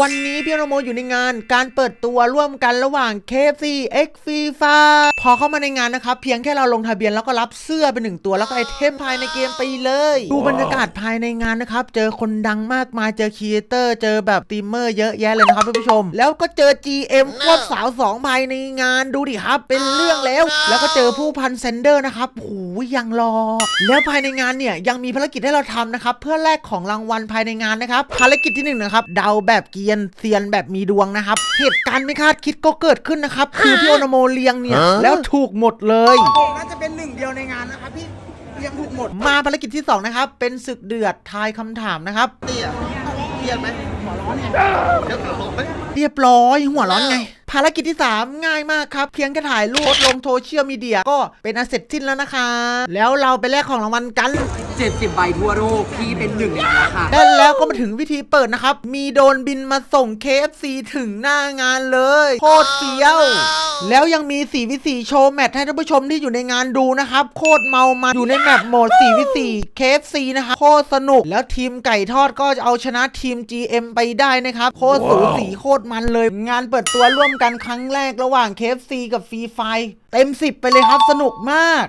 วันนี้พี่โนโมอยู่ในงานการเปิดตัวร่วมกันระหว่าง KFC X FIFA พอเข้ามาในงานนะครับ เพียงแค่เราลงทะเบียนแล้วก็รับเสื้อไปหนึ่งตัวแล้วก็ไอเทมภายในเกมไปเลย ดูบรรยากาศภายในงานนะครับ เจอคนดังมากมายเจอครีเอเตอร์เจอแบบตีมเมอร์เยอะแยะเลยนะครับท่านผู้ชม แล้วก็เจอ GM ควบสาวสองภายในงานดูดิครับ เป็นเรื่องแล้ว แล้วก็เจอผู้พันเซนเดอร์นะครับโอ้โหยังรอ แล้วภายในงานเนี่ยยังมีภารกิจให้เราทำนะครับเพื่อแลกของรางวัลภายในงานนะครับภารกิจที่หนึ่งนะครับเดาแบบเกียนเซียนแบบมีดวงนะครับเหตุการณ์ไม่คาดคิดก็เกิดขึ้นนะครับคือพี่โอนโมเลียงเนี่ยแล้วถูกหมดเลยผมน่าจะเป็นหนึ่งเดียวในงานนะครับพี่เรียงถูกหมดมาภารกิจที่สองนะครับ เป็นศึกเดือดทายคำถามนะครับ เตี้ยเครียดไหมหัวร้อนไงเดี๋ยวหลบไหมเรียบร้อยหัวร้อนไง ภารกิจที่ 3 ง่ายมากครับ เพียงแค่ถ่ายรูปโพสต์ลงโซเชียลมีเดียก็เป็นอันเสร็จสิ้นแล้วนะคะ แล้วเราไปแลกของรางวัลกัน 70 ใบทั่วโลกพี่เป็นหนึ่งในนั้นนะคะได้แล้วก็มาถึงวิธีเปิดนะครับ มีโดรนบินมาส่ง KFC ถึงหน้างานเลยโคตรเฟี้ยว แล้วยังมี4วิ4โชว์แมทให้ท่านผู้ชมที่อยู่ในงานดูนะครับ โคตรเมามาอยู่ในแมปโหมด4วิ4 KFC นะครับโคตรสนุกแล้วทีมไก่ทอดก็จะเอาชนะทีม GM ไปได้นะครับ โคตรสูสีโคตรมันเลย งานเปิดตัวร่วมกันครั้งแรกระหว่าง KFC กับฟรีไฟเต็ม 10 ไปเลยครับสนุกมาก